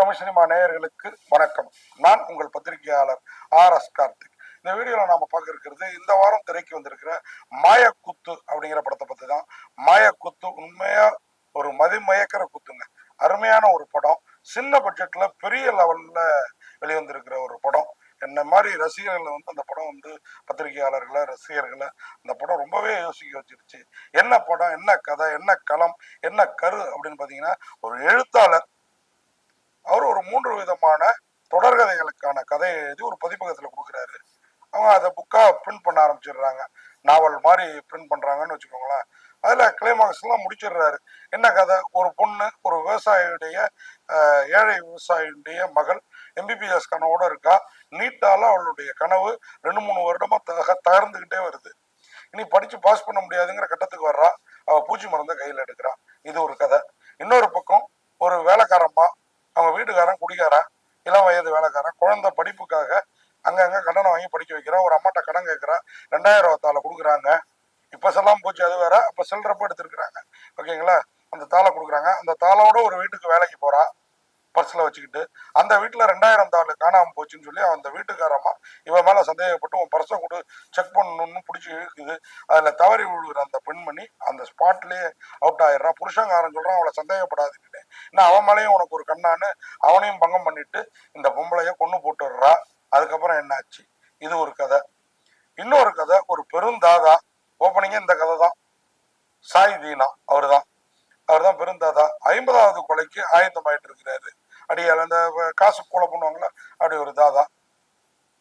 Tamil cinema நேயர்களுக்கு வணக்கம். நான் உங்கள் பத்திரிகையாளர் ஆர் எஸ் கார்த்திக். இந்த வீடியோல நாம பார்க்க இருக்கிறது இந்த வாரம் திரைக்கு வந்திருக்கிற மாயக்குத்து அப்படிங்கிற படத்தை பத்தி தான் மாயக்குத்து உண்மையா ஒரு மதிமயக்கிற குத்துங்க. அருமையான ஒரு படம். சின்ன பட்ஜெட்ல பெரிய லெவல்ல வெளிவந்திருக்கிற ஒரு படம். என்ன மாதிரி ரசிகர்களை வந்து அந்த படம் வந்து பத்திரிகையாளர்களை ரசிகர்களை அந்த படம் ரொம்பவே யோசிக்க வச்சிருச்சு. என்ன படம் என்ன கதை என்ன களம் என்ன கரு அப்படின்னு பாத்தீங்கன்னா ஒரு எழுத்தாளர் அவர் ஒரு மூன்று விதமான தொடர்கதைகளுக்கான கதையை எழுதி ஒரு பதிப்பகத்தில் கொடுக்குறாரு. அவங்க அதை புக்காக பிரிண்ட் பண்ண ஆரம்பிச்சிடுறாங்க. நாவல் மாதிரி பிரிண்ட் பண்ணுறாங்கன்னு வச்சுக்கோங்களேன். அதில் கிளைமாக்ஸ்லாம் முடிச்சிடுறாரு. என்ன கதை? ஒரு பொண்ணு ஒரு விவசாயியுடைய ஏழை விவசாயியுடைய மகள் எம்பிபிஎஸ் கனவோட இருக்கா. நீட்டால் அவளுடைய கனவு ரெண்டு மூணு வருடமாக தக தகர்ந்துக்கிட்டே வருது. இனி படித்து பாஸ் பண்ண முடியாதுங்கிற கட்டத்துக்கு வர்றா. அவள் பூச்சி மருந்தை கையில் எடுக்கிறான் இது ஒரு கதை. இன்னொரு பக்கம் ஒரு வேலைக்காரம்மா அவங்க வீட்டுக்காரன் குடிக்காரன் இளம் வயது வேலைக்காரன் குழந்தை படிப்புக்காக அங்கங்க கடனை வாங்கி படிக்க வைக்கிறான். ஒரு அம்மாட்ட கடன் கேட்குறான் ரெண்டாயிரம் ரூபாத்தால கொடுக்குறாங்க. இப்ப செல்லாம் போச்சு அது வேற. அப்ப சில்லறப்ப எடுத்துருக்குறாங்க. ஓகேங்களா? அந்த தாளை கொடுக்குறாங்க. அந்த தாளோட ஒரு வீட்டுக்கு வேலைக்கு போகிறான் பர்ஸில் வச்சுக்கிட்டு அந்த வீட்டில் ரெண்டாயிரம் தாள் காணாமல் போச்சுன்னு சொல்லி அந்த வீட்டுக்காரம்மா இவன் மேலே சந்தேகப்பட்டு உன் பர்ஸை கொடு செக் பண்ணணும்னு பிடிச்சி இழுக்குது அதில் தவறி விழுகிற அந்த பெண்மணி அந்த ஸ்பாட்லேயே அவுட் ஆயிடுறான் புருஷங்காரன் சொல்கிறான் அவளை சந்தேகப்படாதுன்னு நான் அவன் மேலேயும் உனக்கு ஒரு கண்ணான்னு அவனையும் பங்கம் பண்ணிட்டு இந்த பொம்பளையை கொண்டு போட்டுடுறா. அதுக்கப்புறம் என்னாச்சு? இது ஒரு கதை. இன்னொரு கதை ஒரு பெருந்தாதா. ஓப்பனிங்கே இந்த கதை தான் சாய் தீனா அவர் தான் அவர் தான் பெருந்தாதா ஐம்பதாவது கொலைக்கு ஆயத்தமாயிட்டு இருக்கிறாரு அடியால் அந்த காசு கொலை பண்ணுவாங்களா? அப்படி ஒரு தாதா.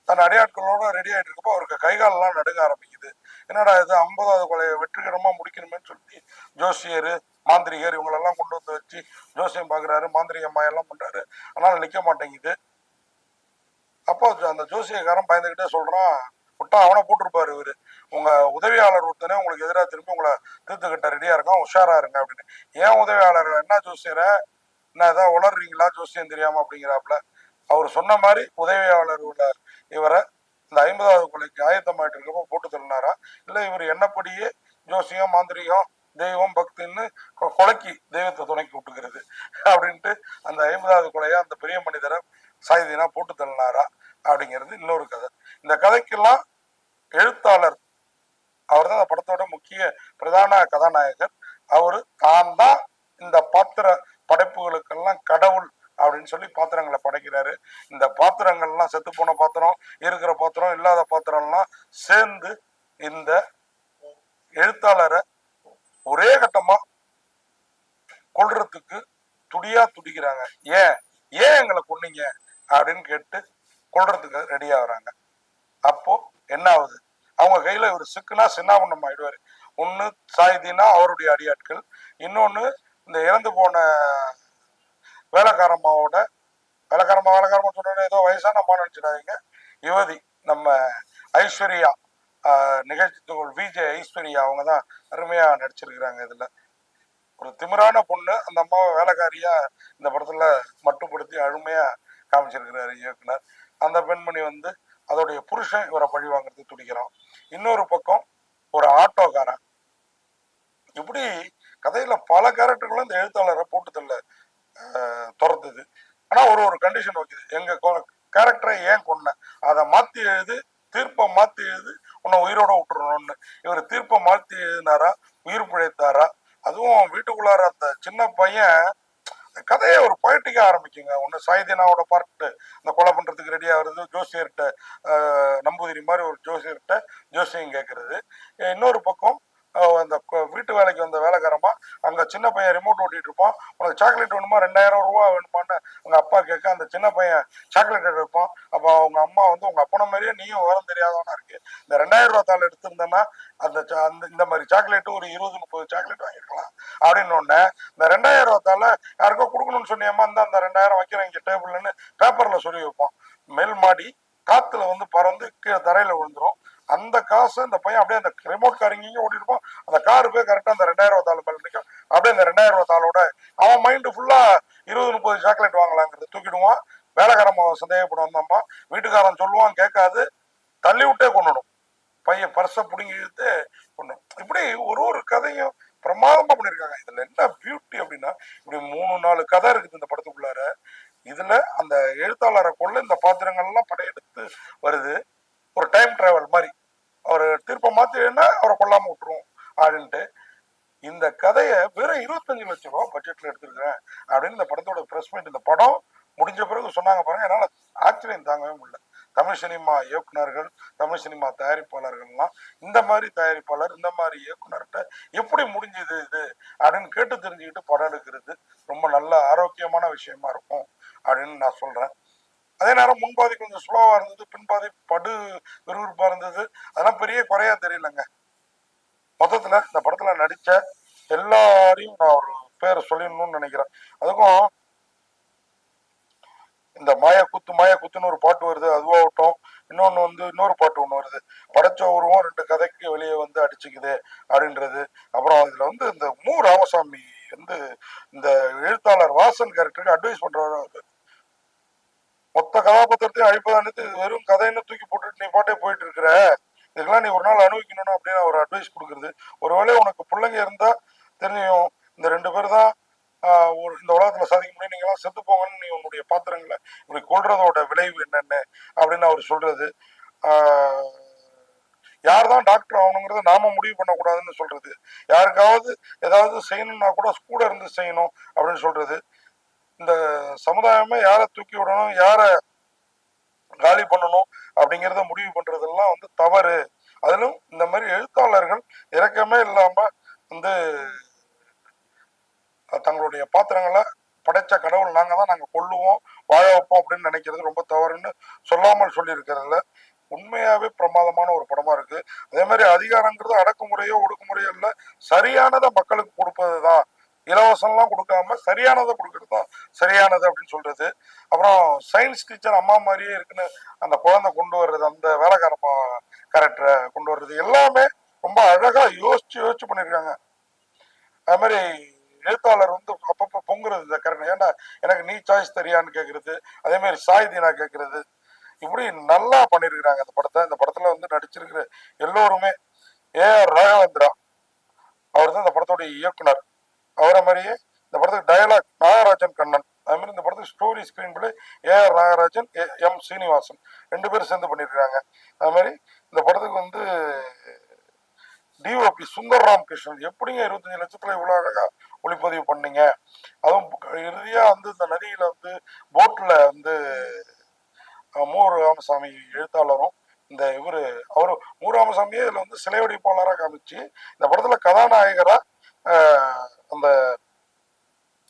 தன் அடியாட்களோட ரெடி ஆகிட்டு இருக்கப்போ அவருக்கு கைகாலெல்லாம் நடுங்க ஆரம்பிக்குது. என்னடா இது ஐம்பதாவது கொலையை வெற்றிகரமாக முடிக்கணுமேன்னு சொல்லி ஜோசியர் மாந்திரிகர் இவங்களெல்லாம் கொண்டு வந்து வச்சு ஜோசியம் பார்க்குறாரு மாந்திரிக அம்மா எல்லாம் பண்ணுறாரு ஆனாலும் நிற்க மாட்டேங்குது. அப்போ அந்த ஜோசியக்காரன் பயந்துக்கிட்டே சொல்கிறான் விட்டா அவனை போட்டிருப்பாரு இவரு. உங்க உதவியாளர் ஒருத்தனே உங்களுக்கு எதிராக திரும்பி உங்களை தீர்த்துக்கிட்ட ரெடியா இருக்கான் உஷாரா இருங்க அப்படின்னு. ஏன் உதவியாளர் என்ன ஜோசியர? என்ன ஏதாவது உளர்றீங்களா ஜோசியம் தெரியாம அப்படிங்கிறாப்புல. அவர் சொன்ன மாதிரி உதவியாளர் உள்ள இவரை இந்த ஐம்பதாவது கொலைக்கு ஆயத்தமாயிட்டு இருக்கப்போ போட்டு தள்ளினாரா? இல்லை இவர் என்னப்படியே ஜோசியம் மாந்திரிகம் தெய்வம் பக்தின்னு கொ- கொலைக்கு தெய்வத்தை துணைக்கி விட்டுக்கிறது அப்படின்ட்டு அந்த ஐம்பதாவது கொலையை அந்த பெரிய மனிதரை சாயுதினா போட்டு தள்ளினாரா? அப்படிங்கிறது இன்னொரு கதை. இந்த கதைக்கெல்லாம் எழுத்தாளர் அவர் தான் அந்த படத்தோட முக்கிய பிரதான கதாநாயகர். அவர் தான் தான் இந்த பாத்திர படைப்புகளுக்கெல்லாம் கடவுள் அப்படின்னு சொல்லி பாத்திரங்களை படைக்கிறாரு. இந்த பாத்திரங்கள்லாம் செத்து போன பாத்திரம் இருக்கிற பாத்திரம் இல்லாத பாத்திரம்லாம் சேர்ந்து இந்த எழுத்தாளரை ஒரே கட்டமா கொல்றதுக்கு துடியா துடிக்கிறாங்க. ஏன்? ஏன் எங்களை கொன்னீங்க? அப்படின்னு கேட்டு கொள்றதுக்கு ரெடி ஆகுறாங்க. அப்போ என்ன ஆகுது? அவங்க கையில இவர் சிக்குனா சின்னாபண்ணம் ஆயிடுவாரு. ஒன்னு சாயுதீனா அவருடைய அடியாட்கள் இன்னொன்னு இந்த இறந்து போன வேலைக்காரம்மாவோட வேலைக்காரம்மா வேலைக்காரமா சொன்னோட ஏதோ வயசான அம்மா நினைச்சிடாதீங்க. யுவதி நம்ம ஐஸ்வர்யா ஆஹ், நிகழ்ச்சி தோல் விஜே ஐஸ்வர்யா அவங்க தான் அருமையா நடிச்சிருக்கிறாங்க இதுல. ஒரு திமிரான பொண்ணு அந்த அம்மாவை வேலைக்காரியா இந்த படத்துல மட்டுப்படுத்தி அருமையா காமிச்சிருக்கிறாரு இயக்குனர். அந்த பெண்மணி வந்து அதோடைய புருஷன் இவரை பழி வாங்குறதுக்கு துடிக்கிறான். இன்னொரு பக்கம் ஒரு ஆட்டோக்காரன். இப்படி கதையில பல கேரக்டர்களும் இந்த எழுத்தாளரை போட்டு தள்ள துரத்துது ஆனா ஒரு ஒரு கண்டிஷன் வைக்குது. எங்க கேரக்டரை ஏன் கொன்ன? அதை மாத்தி எழுது தீர்ப்பை மாத்தி எழுது உன்னை உயிரோட விட்டுறணும்னு. இவர் தீர்ப்பை மாத்தி எழுதினாரா? உயிர் பிழைத்தாரா? அதுவும் வீட்டுக்குள்ளார அந்த சின்ன பையன் கதையை ஒரு பொயட்டிக்கா ஆரம்பிக்குங்க. ஒன்று சாய்தீனாவோட பார்ட்டு அந்த கொலை பண்ணுறதுக்கு ரெடி ஜோசியர்கிட்ட நம்பூதிரி மாதிரி ஒரு ஜோசியர்கிட்ட ஜோசியம் கேட்குறது இன்னொரு பக்கம் அந்த வீட்டு வேலைக்கு வந்த வேலைக்காரமா அங்க சின்ன பையன் ரிமோட் ஓட்டிட்டு இருப்பான் உனக்கு சாக்லேட் வேணுமா? ரெண்டாயிரம் ரூபா வேணுமான்னு அவங்க அப்பா கேட்க அந்த சின்ன பையன் சாக்லேட் எடுப்பான். அப்போ அவங்க அம்மா வந்து உங்க அப்பனை மாதிரியே நீயும் விவரம் தெரியாதவனா இருக்கு. இந்த ரெண்டாயிரம் ரூபா தாள் எடுத்திருந்தேன்னா அந்த அந்த இந்த மாதிரி சாக்லேட்டு ஒரு இருபது முப்பது சாக்லேட் வாங்கிருக்கலாம் அப்படின்னு உடனே இந்த ரெண்டாயிரம் ரூபா தாள் யாருக்கோ கொடுக்கணும்னு சொன்னியம்மா இந்த அந்த ரெண்டாயிரம் வைக்கிறேன் இங்க டேபிள்னு பேப்பர்ல சொல்லி வைப்போம் மேல் மாடி காத்துல வந்து பறந்து கீழே தரையில விழுந்துரும். அந்த காசு இந்த பையன் அப்படியே அந்த ரிமோட் கார் இங்கேயும் ஓட்டிருப்பான் அந்த காரு போய் கரெக்டா அந்த ரெண்டாயிரம் ரூபா தாள் மேல நிற்கும் அப்படியே இந்த ரெண்டாயிரம் ரூபா தாளோட அவன் மைண்டு ஃபுல்லா இருபது முப்பது சாக்லேட் வாங்கலாங்கிறது தூக்கிடுவான். வேலைக்காரம்மா சந்தேகப்படும். அந்த வீட்டுக்காரன் சொல்லுவான் கேட்காது. தள்ளி விட்டே கொண்டுடும் பையன் பர்ஸை பிடுங்கி இழுத்து கொண்டும் இப்படி ஒரு ஒரு கதையும் பிரமாதமா பண்ணியிருக்காங்க. இதுல என்ன பியூட்டி அப்படின்னா இப்படி மூணு நாலு கதை இருக்குது இந்த படத்துக்குள்ளார. இதுல அந்த எழுத்தாளரை கொள்ள இந்த பாத்திரங்கள்லாம் படையெடுத்து வருது. ஒரு டைம் டிராவல் மாதிரி. அவர் தீர்ப்பை மாத்தினா அவரை கொல்லாம விட்டுருவோம் அப்படின்ட்டு. இந்த கதையை வெறும் இருபத்தஞ்சு லட்சம் ரூபா பட்ஜெட்ல எடுத்திருக்கிறேன் அப்படின்னு இந்த படத்தோட பிரஸ் மீட் இந்த படம் முடிஞ்ச பிறகு சொன்னாங்க பாருங்க. என்னால ஆச்சரியம் தாங்கவே முடியல. தமிழ் சினிமா இயக்குனர்கள் தமிழ் சினிமா தயாரிப்பாளர்கள்லாம் இந்த மாதிரி தயாரிப்பாளர் இந்த மாதிரி இயக்குனர்கிட்ட எப்படி முடிஞ்சது இது அப்படின்னு கேட்டு தெரிஞ்சுக்கிட்டு படம் எடுக்கிறது ரொம்ப நல்ல ஆரோக்கியமான விஷயமா இருக்கும் அப்படின்னு நான் சொல்றேன். அதே நேரம் முன்பாதி கொஞ்சம் ஸ்லோவா இருந்தது பின்பாதி படு விறுவிறுப்பா இருந்தது. அதெல்லாம் பெரிய குறையா தெரியலங்க. மொத்தத்துல இந்த படத்துல நடிச்ச எல்லாரையும் நான் ஒரு பேர் சொல்லிடணும்னு நினைக்கிறேன். அதுக்கும் இந்த மாயா குத்து மாயா குத்துன்னு ஒரு பாட்டு வருது அதுவாகட்டும் இன்னொன்னு வந்து இன்னொரு பாட்டு ஒன்று வருது. படைச்ச உருவம் ரெண்டு கதைக்கு வெளியே வந்து அடிச்சுக்குது அப்படின்றது. அப்புறம் அதில் வந்து இந்த மு. ராமசாமி வந்து இந்த எழுத்தாளர் வாசன் கேரக்டருக்கு அட்வைஸ் பண்றவர் மொத்த கதாபாத்திரத்தையும் அழிப்பதானது வெறும் கதைன்னு தூக்கி போட்டுட்டு நீ பாட்டே போயிட்டு இருக்கிற இதுக்கெல்லாம் நீ ஒரு நாள் அனுபவிக்கணும் அப்படின்னு அவர் அட்வைஸ் கொடுக்குறது. ஒருவேளை உனக்கு பிள்ளைங்க இருந்தா தெரியும் இந்த ரெண்டு பேர் தான் ஒரு இந்த உலகத்துல சாதிக்க முடியும். நீங்க எல்லாம் செத்து போங்கன்னு நீ உன்னுடைய பாத்திரங்களை இப்படி கொள்றதோட விளைவு என்னென்ன அப்படின்னு அவர் சொல்றது. யார் தான் டாக்டர் ஆகணுங்கிறத நாம முடிவு பண்ணக்கூடாதுன்னு சொல்றது. யாருக்காவது ஏதாவது செய்யணும்னா கூட கூட இருந்து செய்யணும் அப்படின்னு சொல்றது. இந்த சமுதாயமே யாரை தூக்கி விடணும் யாரை காலி பண்ணணும் அப்படிங்கிறத முடிவு பண்றதெல்லாம் வந்து தவறு. அதிலும் இந்த மாதிரி எழுத்தாளர்கள் இறக்கமே இல்லாம வந்து தங்களுடைய பாத்திரங்களை படைச்ச கடவுள் நாங்க தான் நாங்க கொள்ளுவோம் வாழ வைப்போம் அப்படின்னு நினைக்கிறது ரொம்ப தவறுன்னு சொல்லாமல் சொல்லியிருக்கிறதுல உண்மையாவே பிரமாதமான ஒரு படமா இருக்கு. அதே மாதிரி அதிகாரங்கிறது அடக்குமுறையோ ஒடுக்குமுறையோ இல்லை சரியானதை மக்களுக்கு கொடுப்பது தான் இலவசம்லாம் கொடுக்காம சரியானதை கொடுக்கறது தான். சரியானது அப்படின்னு சொல்றது. அப்புறம் சயின்ஸ் டீச்சர் அம்மா மாதிரியே இருக்குன்னு அந்த குழந்தை கொண்டு வர்றது அந்த வேலைக்கார கேரக்டரை கொண்டு வர்றது எல்லாமே ரொம்ப அழகா யோசிச்சு யோசிச்சு பண்ணியிருக்காங்க அது மாதிரி எழுத்தாளர் வந்து அப்பப்போ பொங்குறது இந்த கரெக்ட் ஏன்னா எனக்கு நீ சாய்ஸ் தெரியான்னு கேட்கறது அதே மாதிரி சாய் தீனா கேட்கறது இப்படி நல்லா பண்ணியிருக்கிறாங்க அந்த படத்தை. இந்த படத்துல வந்து நடிச்சிருக்கிற எல்லோருமே ஏ ஆர் ராகவேந்திரா. அவர் தான் இந்த படத்தோடைய இயக்குனர். அவரை மாதிரியே இந்த படத்துக்கு டயலாக் நாகராஜன் கண்ணன். அது மாதிரி இந்த படத்துக்கு story screenplay A R Nagarajan A- M Srinivasan. ரெண்டு பேரும் சேர்ந்து பண்ணியிருக்காங்க. அது மாதிரி இந்த படத்துக்கு வந்து டிஓபி சுந்தர் ராமகிருஷ்ணன் எப்படிங்க இருபத்தஞ்சு லட்சத்துல இவ்வளோ அழகா ஒளிப்பதிவு பண்ணீங்க? அதுவும் இறுதியா வந்து இந்த நதியில வந்து போட்ல வந்து மூர் ராமசாமி எழுத்தாளரும் இந்த இவரு அவரு மூராமசாமியே ராமசாமியே வந்து சிலை வடிப்பாளராக காமிச்சு இந்த படத்துல கதாநாயகரா அஹ், அந்த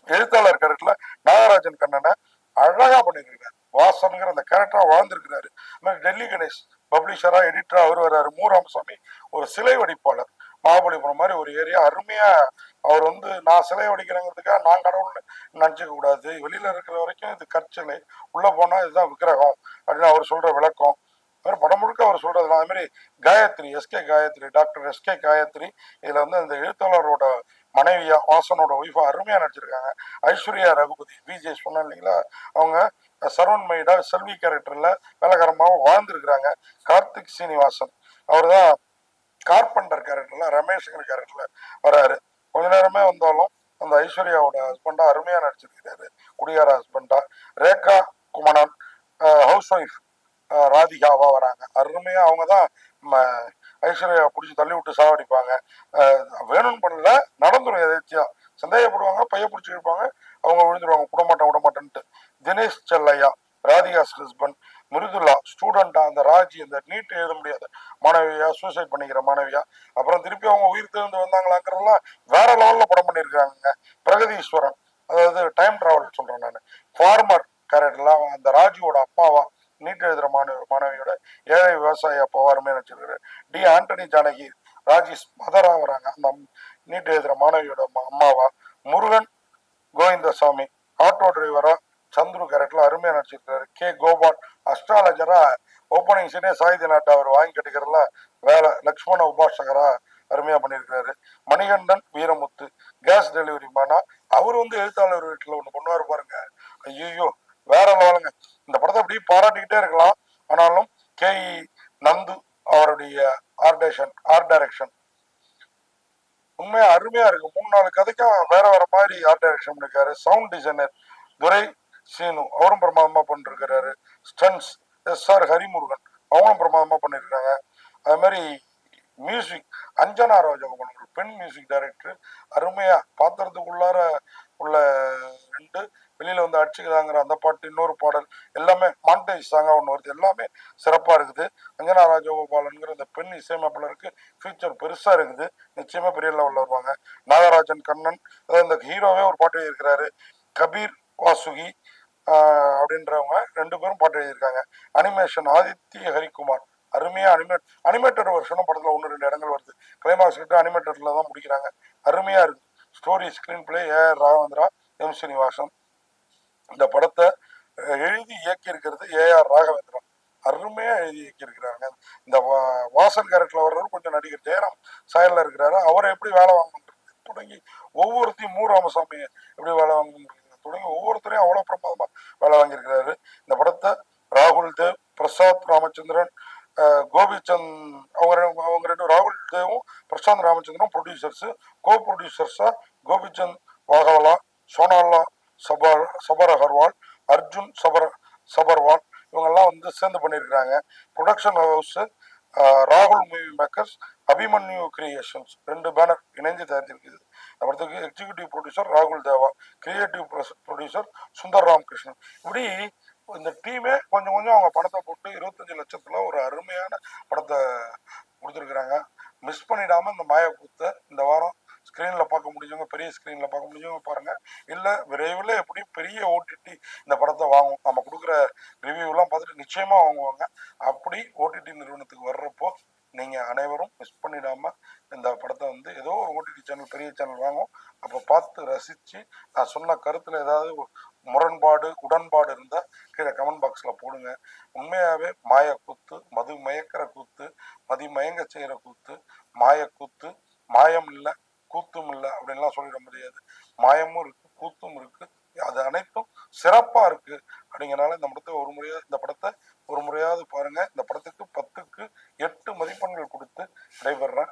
எழுத்தாளர் கேரக்டர்ல நாகராஜன் கண்ணனை அழகா பண்ணிருக்காரு வாசனுங்கிற அந்த கேரக்டரா வாழ்ந்திருக்கிறாரு மாதிரி டெல்லி கணேஷ் பப்ளிஷரா எடிட்டரா அவர் வர்றாரு. மு ராமசாமி ஒரு சிலை வடிப்பாளர். மகாபலிபுரம் மாதிரி ஒரு ஏரியா அருமையா அவர் வந்து நான் சிலை வடிக்கிறேங்கிறதுக்காக நான் கடவுள்னு நினைச்சுக்க கூடாது. வெளியில இருக்கிற வரைக்கும் இது கற்சிலை. உள்ள போனா இதுதான் விக்கிரகம். அப்படின்னு அவர் சொல்ற விளக்கம். அவர் படம் முழுக்க அவர் சொல்றதுலாம் அது மாதிரி Gayathri S K Gayathri doctor S K Gayathri இதுல வந்து அந்த எழுத்தாளரோட மனைவியா வாசனோட ஒய்ஃபா அருமையா நடிச்சிருக்காங்க. ஐஸ்வர்யா ரகுபதி பிஜே சொன்னேன் இல்லைங்களா? அவங்க சரவண் மைடா செல்வி கேரக்டர்ல வேலைக்காரமாக வாழ்ந்திருக்கிறாங்க. கார்த்திக் சீனிவாசன். அவர் தான் கார்பெண்டர் கேரக்டர்ல ரமேஷ்ங்கிற கேரக்டர்ல வராரு. கொஞ்ச நேரமே வந்தாலும் அந்த ஐஸ்வர்யாவோட ஹஸ்பண்டா அருமையா நடிச்சிருக்கிறாரு. குடியார ஹஸ்பண்டா ரேகா குமணன் ஹவுஸ் ஒய்ஃப் ராதிகாவா வராங்க. அருமையா அவங்க தான் ஐஸ்வர்யா பிடிச்சி தள்ளி விட்டு சாவடிப்பாங்க வேணும்னு பண்ணல நடந்துடும் எதாச்சியா. சந்தேகப்படுவாங்க பைய பிடிச்சி இருப்பாங்க அவங்க விழுந்துருவாங்க. விடமாட்டேன் விடமாட்டேன்ட்டு தினேஷ் செல்லையா ராதிகாஸ் ஹஸ்பண்ட் மிருதுலா ஸ்டூடெண்டா அந்த ராஜி அந்த நீட் எழுத முடியாத மாணவியா சூசைட் பண்ணிக்கிற மாணவியா. அப்புறம் திருப்பி அவங்க உயிர் திறந்து வந்தாங்களாங்கிறதெல்லாம் வேற லெவல்ல படம் பண்ணியிருக்காங்க. பிரகதீஸ்வரன் அதாவது டைம் டிராவல் சொல்றேன் நான். ஃபார்மர் கேரக்டர்லாம் அவன் அந்த ராஜியோட அப்பாவா நீட் எழுதுற மாணவி மாணவியோட ஏழை விவசாய போவாருமே அருமையா டி ஆண்டனி ஜானகி ராஜேஷ் மதரா வராங்க அந்த நீட் எழுதுற மாணவியோட அம்மாவா? முருகன் கோவிந்தசாமி ஆட்டோ டிரைவரா? சந்துரு கேரக்டர்ல அருமையா நடிச்சிருக்காரு கே. கோபால் அஸ்ட்ராலஜரா ஓப்பனிங் சீனே சாயுதி நாட்டை அவர் வாங்கி கட்டுக்கிறதுல வேலை லக்ஷ்மண உபாசகரா? அருமையா பண்ணியிருக்காரு மணிகண்டன் வீரமுத்து கேஸ் டெலிவரி மானா அவர் வந்து எழுத்தாளர் வீட்டில் ஒன்று பண்ணுவார் பாருங்க. ஐயோ வேற லெவலுங்க. இந்த படத்தை அப்படியே பாராட்டிக்கிட்டே இருக்கலாம். ஆனாலும் கே இ நந்து அவருடைய ஆர்டேஷன் ஆர்ட் டைரக்ஷன். உண்மையா அருமையா இருக்கு. மூணு நாலு கதைக்கும் வேற வேற மாதிரி ஆர்ட் டைரக்ஷன் பண்ணிருக்காரு. Sound designer Durai Seenu. அவரும் பிரமாதமா பண்ணிருக்கிறாரு. Stunts S R Harimurugan. அவங்களும் பிரமாதமா பண்ணிருக்காங்க. அது மாதிரி மியூசிக் அஞ்சனா ராஜகோபால் ஒரு பெண் மியூசிக் டைரக்டர். அருமையா பாத்திரத்துக்குள்ளார உள்ள ரெண்டு வெளியில வந்து அடிச்சுக்கிறாங்கிற அந்த பாட்டு இன்னொரு பாடல் எல்லாமே மாண்டேஜ் சாங்காக ஒன்று வருது. எல்லாமே சிறப்பாக இருக்குது. அஞ்சனா ராஜகோபாலனுங்கிற அந்த பெண் இசையமைப்பாளருக்கு ஃபியூச்சர் பெருசாக இருக்குது. நிச்சயமாக பெரிய லெவலில் வருவாங்க. நாகராஜன் கண்ணன் அதாவது இந்த ஹீரோவே ஒரு பாட்டு எழுதியிருக்கிறாரு. கபீர் வாசுகி அப்படின்றவங்க ரெண்டு பேரும் பாட்டு எழுதியிருக்காங்க. அனிமேஷன் ஆதித்ய ஹரிக்குமார் அருமையாக அனிமேட் அனிமேட்டட் வருஷனும் படத்தில் ஒன்று ரெண்டு இடங்கள் வருது. கிளைமாக்ஸ் கிட்ட அனிமேட்டடில் தான் முடிக்கிறாங்க. அருமையாக இருக்குது story screenplay A R Raghavendra M Srinivasan இந்த படத்தை எழுதி இயக்கியிருக்கிறது ஏஆர் ஏ ஆர் அருமையா எழுதி இயக்கியிருக்கிறாங்க. இந்த வா- வாசன் கேரக்டர்ல வர்றவர் கொஞ்சம் நடிகர் ஜெயராம் சாயல்ல இருக்கிறாரு. அவரை எப்படி வேலை வாங்கணும் தொடங்கி ஒவ்வொருத்தையும் மூ. ராமசாமி எப்படி வேலை வாங்கணும் தொடங்கி ஒவ்வொருத்தரையும் அவ்வளவு பிரமாதமா வேலை வாங்கியிருக்கிறாரு. இந்த படத்தை ராகுல் தேவ் பிரசாத் ராமச்சந்திரன் கோபிச்சந்த் அவங்க அவங்க ரெண்டு ராகுல் தேவும் பிரசாந்த் ராமச்சந்திரன் ப்ரொடியூசர்ஸ் கோ ப்ரொடியூசர்ஸா கோபிச்சந்த் வாகவலா சோனாலா சபர் சபர் அகர்வால் அர்ஜுன் சபர் சபர்வால் இவங்கெல்லாம் வந்து சேர்ந்து பண்ணியிருக்கிறாங்க. ப்ரொடக்ஷன் ஹவுஸ் ராகுல் மூவி மேக்கர்ஸ் அபிமன்யு கிரியேஷன்ஸ் ரெண்டு பேனர் இணைந்து தயாரிச்சிருக்குது இந்த படத்துக்கு எக்ஸிகியூட்டிவ் ப்ரொடியூசர் ராகுல் தேவா கிரியேட்டிவ் ப்ரொடியூசர் சுந்தர் ராமகிருஷ்ணன் இப்படி இந்த டீமே கொஞ்சம் கொஞ்சம் அவங்க பணத்தை போட்டு இருபத்தஞ்சு லட்சத்தில் ஒரு அருமையான படத்தை கொடுத்துருக்குறாங்க. மிஸ் பண்ணிடாம இந்த மாயக்கூத்தை இந்த வாரம் ஸ்க்ரீனில் பார்க்க முடிஞ்சவங்க பெரிய ஸ்க்ரீனில் பார்க்க முடிஞ்சவங்க பாருங்கள் இல்லை விரைவில் எப்படி பெரிய ஓடிடி இந்த படத்தை வாங்கும் நம்ம கொடுக்குற ரிவ்யூலாம் பார்த்துட்டு நிச்சயமாக வாங்குவாங்க. அப்படி ஓடிடி நிறுவனத்துக்கு வர்றப்போ நீங்கள் அனைவரும் மிஸ் பண்ணிடாமல் இந்த படத்தை வந்து ஏதோ ஒரு ஓடிடி சேனல் பெரிய சேனல் வாங்கும் அப்போ பார்த்து ரசித்து நான் சொன்ன கருத்தில் ஏதாவது முரண்பாடு உடன்பாடு இருந்தால் கீழே கமெண்ட் பாக்ஸில் போடுங்க. உண்மையாகவே மாய கூத்து மது மயக்கிற கூத்து மதி மயங்க செய்கிற கூத்து மாய கூத்து மாயம் இல்லை கூத்தும் இல்லை அப்படின்லாம் சொல்லிட முடியாது. மாயமும் இருக்கு கூத்தும் இருக்கு. அது அனைத்தும் சிறப்பா இருக்கு. அப்படிங்கிறனால இந்த படத்தை ஒரு முறையா இந்த படத்தை ஒரு முறையாவது பாருங்க. இந்த படத்துக்கு பத்துக்கு எட்டு மதிப்பெண்கள் கொடுத்து விடைபெறேன்.